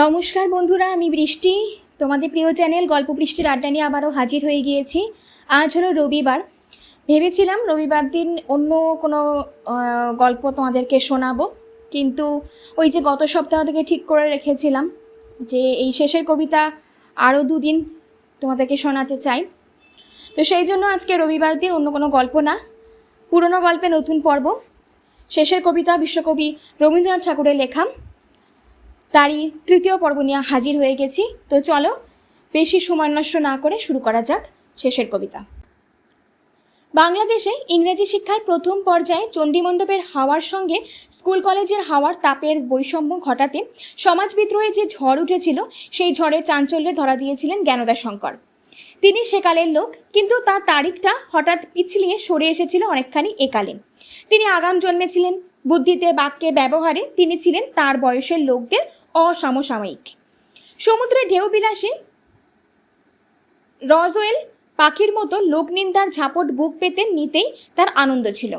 নমস্কার বন্ধুরা, আমি বৃষ্টি। তোমাদের প্রিয় চ্যানেল গল্প বৃষ্টির আড্ডা নিয়ে আবারও হাজির হয়ে গিয়েছি। আজ হলো রবিবার। ভেবেছিলাম রবিবার দিন অন্য কোনো গল্প তোমাদেরকে শোনাবো। কিন্তু ওই যে গত সপ্তাহ থেকে ঠিক করে রেখেছিলাম যে এই শেষের কবিতা আরও দুদিন তোমাদেরকে শোনাতে চাই। তো সেই জন্য আজকে রবিবার দিন অন্য কোনো গল্প না, পুরনো গল্পে নতুন পর্ব। শেষের কবিতা বিশ্বকবি রবীন্দ্রনাথ ঠাকুরের লেখা। তারই তৃতীয় পর্ব নিয়ে হাজির হয়ে গেছি। তো চলো, বেশি সময় নষ্ট না করে শুরু করা যাক শেষের কবিতা। বাংলাদেশে ইংরেজি শিক্ষার প্রথম পর্যায়ে চণ্ডীমণ্ডপের হাওয়ার সঙ্গে স্কুল কলেজের হাওয়ার তাপের বৈষম্য ঘটাতে সমাজ বিদ্রোহে যে ঝড় উঠেছিল, সেই ঝড়ে চাঞ্চল্যে ধরা দিয়েছিলেন জ্ঞানদা শঙ্কর। তিনি সেকালের লোক, কিন্তু তার তারিখটা হঠাৎ পিছলিয়ে সরে এসেছিল অনেকখানি একালে। তিনি আগাম জন্মেছিলেন, বুদ্ধিতে বাক্যে ব্যবহারে তিনি ছিলেন তার বয়সের লোকদের অসমসাময়িক। সমুদ্রের ঢেউ বিলাসী রজওয়েল পাখির মতো লোকনিন্দার ঝাপট বুক পেতে নিতেই তার আনন্দ ছিল।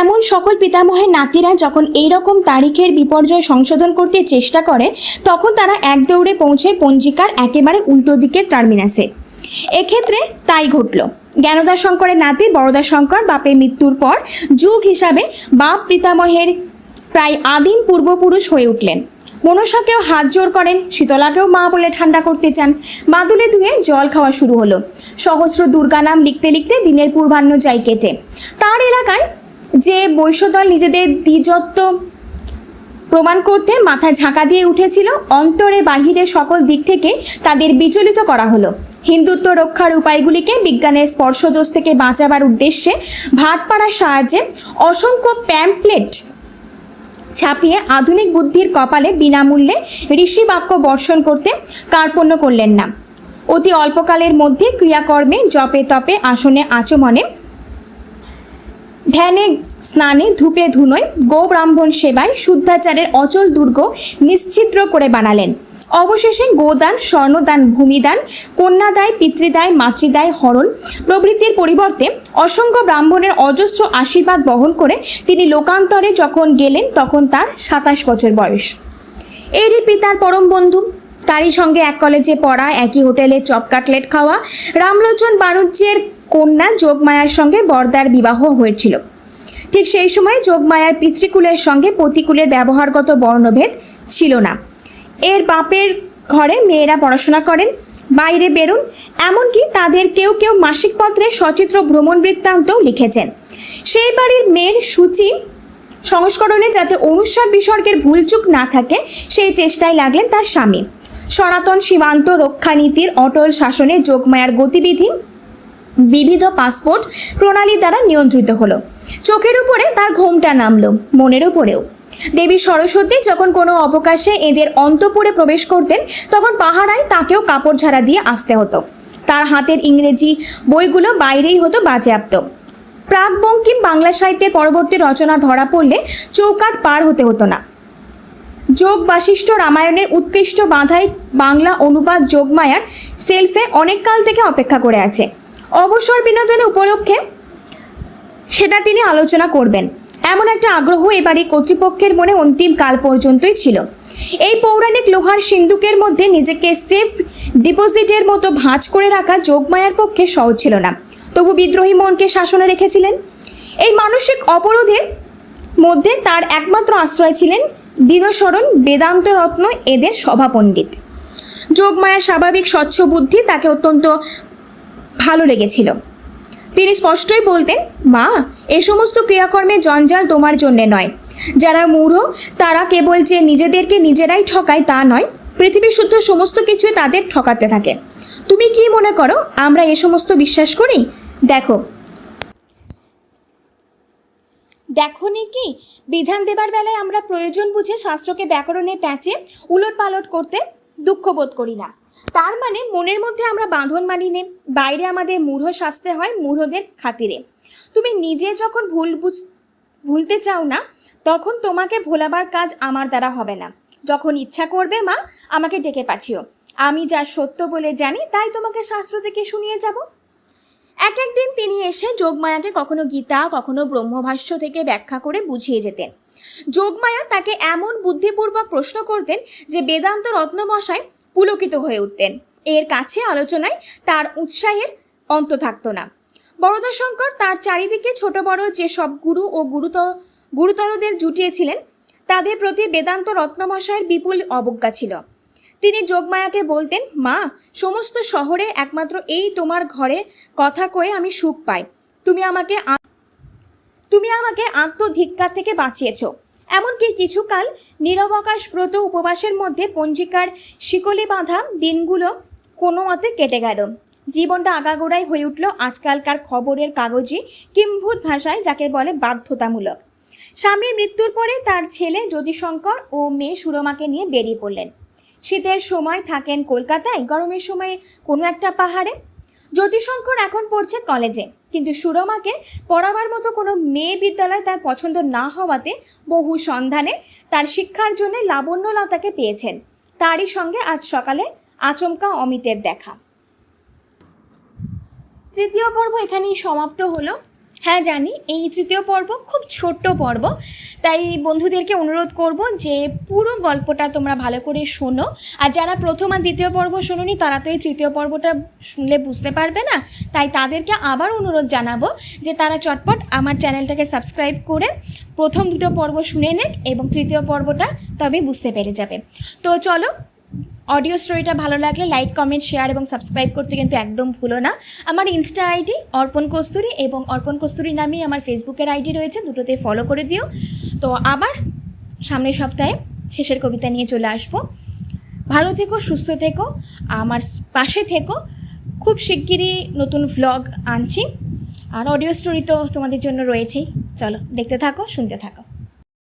এমন সকল পিতামহের নাতিরা যখন এই রকম তারিখের বিপর্যয় সংশোধন করতে চেষ্টা করে, তখন তারা এক দৌড়ে পৌঁছে পঞ্জিকার একেবারে উল্টো দিকের টার্মিনাসে। এক্ষেত্রে তাই ঘটল। জ্ঞানদা শঙ্করের নাতি বড়দা শঙ্কর বাপের মৃত্যুর পর যুগ হিসাবে বাপ পিতামহের প্রায় আদিম পূর্বপুরুষ হয়ে উঠলেন। মনসাকেও হাত জোর করেন, শীতলাকেও মা বলে ঠান্ডা করতে চান। বাদুলে ধুয়ে জল খাওয়া শুরু হলো। সহস্র দুর্গা নাম লিখতে লিখতে দিনের পূর্বাহ্ন যায় কেটে। তার এলাকায় যে বৈশ্যদল নিজেদের দ্বিজত্ব প্রমাণ করতে মাথা ঝাঁকা দিয়ে উঠেছিল, অন্তরে বাহিরে সকল দিক থেকে তাদের বিচলিত করা হলো। হিন্দুত্ব রক্ষার উপায়গুলিকে বিজ্ঞানের স্পর্শদোষ থেকে বাঁচাবার উদ্দেশ্যে ভাটপাড়ার সাহায্যে অসংখ্য প্যাম্পলেট ছাপিয়ে আধুনিক বুদ্ধির কপালে বিনামূল্যে ঋষি বাক্য বর্ষণ করতে কার্পণ্য করলেন না। অতি অল্পকালের মধ্যে ক্রিয়াকর্মে জপে তপে আসনে আচমনে ধ্যানে স্নানে ধূপে ধুনোয় গো ব্রাহ্মণ সেবায় শুদ্ধাচারের অচল দুর্গ নিশ্চিদ্র করে বানালেন। অবশেষে গোদান, স্বর্ণদান, ভূমিদান, কন্যাদায়, পিতৃদায়, মাতৃদায় হরণ প্রভৃতির পরিবর্তে অসংখ্য ব্রাহ্মণের অজস্র আশীর্বাদ বহন করে তিনি লোকান্তরে যখন গেলেন, তখন তার সাতাশ বছর বয়স। এরই পিতার পরম বন্ধু, তারই সঙ্গে এক কলেজে পড়া, একই হোটেলে চপ কাটলেট খাওয়া, রামলোচন বাণিজ্যের কন্যা যোগমায়ার সঙ্গে বরদার বিবাহ হয়েছিল। ঠিক সেই সময় যোগমায়ার পিতৃকুলের সঙ্গে প্রতিকুলের ব্যবহারগত বর্ণভেদ ছিল না। এর বাপের ঘরে মেয়েরা পড়াশোনা করেন, বাইরে বেরুন। এমনকি তাদের কেউ কেউ মাসিক পত্রে সচিত্র ভ্রমণ বৃত্তান্তও লিখেছেন। সেই বাড়ির মেয়ের সূচি সংস্করণে যাতে অনুস্বার বিসর্গের ভুলচুক না থাকে, সেই চেষ্টায় লাগলেন তার স্বামী। সনাতন সীমান্ত রক্ষানীতির অটল শাসনে যোগমায়ার গতিবিধি বিবিধ পাসপোর্ট প্রণালী দ্বারা নিয়ন্ত্রিত হলো। চোখের উপরে তার ঘোমটা নামলো, মনের উপরেও। দেবী সরস্বতী যখন কোনো অবকাশে এদের অন্তপুরে প্রবেশ করতেন, তখন পাহারায় তাকেও কাপড় ঝাড়া দিয়ে আসতে হতো। তার হাতের ইংরেজি বইগুলো বাইরেই হতো বাজেয়াপ্ত। প্রাক বঙ্কিম বাংলা সাহিত্যের পরবর্তী রচনা ধরা পড়লে চৌকাট পার হতে হতো না। যোগ বাশিষ্ঠ রামায়ণের উৎকৃষ্ট বাঁধাই বাংলা অনুবাদ যোগমায়ার সেলফে অনেক কাল থেকে অপেক্ষা করে আছে। অবসর বিনোদনের উপলক্ষে সেটা তিনি আলোচনা করবেন। এমন একটা আগ্রহ এবারে কর্তৃপক্ষের মনে অন্তিম কাল পর্যন্তই ছিল। এই পৌরাণিক লোহার সিন্ধুকের মধ্যে নিজেকে সেফ ডিপোজিটের মতো ভাঁজ করে রাখা যোগমায়ার পক্ষে সহজ ছিল না। তবু বিদ্রোহী মনকে শাসনে রেখেছিলেন। এই মানসিক অপরাধের মধ্যে তার একমাত্র আশ্রয় ছিলেন দীনস্মরণ বেদান্ত রত্ন এদের সভাপণ্ডিত। যোগমায়ার স্বাভাবিক স্বচ্ছ বুদ্ধি তাকে অত্যন্ত ভালো লেগেছিল। তিনি স্পষ্টই বলতেন, মা, এ সমস্ত ক্রিয়াকর্মে জঞ্জাল তোমার জন্যে নয়। যারা মূঢ়, তারা কেবল যে নিজেদেরকে নিজেরাই ঠকায় তা নয়, পৃথিবী শুদ্ধ সমস্ত কিছুই তাদের ঠকাতে থাকে। তুমি কি মনে করো, আমরা এ সমস্ত বিশ্বাস করি? দেখো। দেখো কি? বিধান দেবার বেলায় আমরা প্রয়োজন বুঝে শাস্ত্রকে ব্যাকরণে প্যাঁচে উলট পালট করতে দুঃখ বোধ করি না। তার মানে মনের মধ্যে আমরা বাঁধন মানি নে, বাইরে আমাদের মূঢ় শাস্তে হয় মূঢ়দের খাতিরে। তুমি নিজে যখন ভুল বুঝ, ভুলতে চাও না, তখন তোমাকে ভোলাবার কাজ আমার দ্বারা হবে না। যখন ইচ্ছা করবে, মা, আমাকে ডেকে পাঠিও। আমি যা সত্য বলে জানি, তাই তোমাকে শাস্ত্র থেকে শুনিয়ে যাব। এক একদিন তিনি এসে যোগমায়াকে কখনো গীতা, কখনো ব্রহ্মভাষ্য থেকে ব্যাখ্যা করে বুঝিয়ে যেতেন। যোগমায়া তাকে এমন বুদ্ধিপূর্বক প্রশ্ন করতেন যে বেদান্ত রত্নমশাই পুলকিত হয়ে উঠতেন। এর কাছে আলোচনায় তার উৎসাহের অন্ত থাকতো না। বরদাশঙ্কর তার চারিদিকে ছোট বড় যে সব গুরু ও গুরুতর গুরুতরদের জুটিয়েছিলেন, তাদের প্রতি বেদান্ত রত্নমশাইয়ের বিপুল অবজ্ঞা ছিল। তিনি যোগমায়াকে বলতেন, মা, সমস্ত শহরে একমাত্র এই তোমার ঘরে কথা কয়ে আমি সুখ পাই। তুমি আমাকে তুমি আমাকে আত্মধিক্কার থেকে বাঁচিয়েছো। এমনকি কিছুকাল নিরবকাশ ব্রত উপবাসের মধ্যে পঞ্জিকার শিকলি বাঁধা দিনগুলো কোনো মতে কেটে গেল। জীবনটা আগাগোড়াই হয়ে উঠল আজকালকার খবরের কাগজে কিম্ভূত ভাষায় যাকে বলে বাধ্যতামূলক। স্বামীর মৃত্যুর পরে তার ছেলে জ্যোতিশঙ্কর ও মেয়ে সুরমাকে নিয়ে বেরিয়ে পড়লেন। শীতের সময় থাকেন কলকাতায়, গরমের সময় কোনো একটা পাহাড়ে। জ্যোতিশঙ্কর এখন পড়ছে কলেজে। কিন্তু সুরমাকে পড়াবার মতো কোনো মেয়ে বিদ্যালয় তার পছন্দ না হওয়াতে বহু সন্ধানে তার শিক্ষার জন্য লাবণ্যলতাকে পেয়েছেন। তারই সঙ্গে আজ সকালে আচমকা অমিতের দেখা। তৃতীয় পর্ব এখানেই সমাপ্ত হলো। হ্যাঁ জানি। এই তৃতীয় পর্ব খুব ছোট্ট পর্ব। তাই বন্ধুদেরকে অনুরোধ করব যে পুরো গল্পটা তোমরা ভালো করে শোনো। আর যারা প্রথম আর দ্বিতীয় পর্ব শোনোনি, তারা তো এই তৃতীয় পর্বটা শুনলে বুঝতে পারবে না। তাই তাদেরকে আবার অনুরোধ জানাব যে তারা চটপট আমার চ্যানেলটাকে সাবস্ক্রাইব করে প্রথম দুটো পর্ব শুনে নেক এবং তৃতীয় পর্বটা তবে বুঝতে পেরে যাবে। তো চলো অডিও স্টোরিটা ভালো লাগলে লাইক কমেন্ট শেয়ার এবং সাবস্ক্রাইব করতে কিন্তু একদম ভুলো না। আমার ইনস্টা আইডি অর্পণ কস্তুরি এবং অর্পণ কস্তুরি নামেই আমার ফেসবুকের আইডি রয়েছে দুটোতে ফলো করে দিও। তো আবার সামনের সপ্তাহে শেষের কবিতা নিয়ে চলে আসব। ভালো থেকো, সুস্থ থেকো, আমার পাশে থেকো। খুব শিগগিরই নতুন ভ্লগ আনছি। আর অডিও স্টোরি তো তোমাদের জন্য রয়েছেই। চলো, দেখতে থাকো, শুনতে থাকো।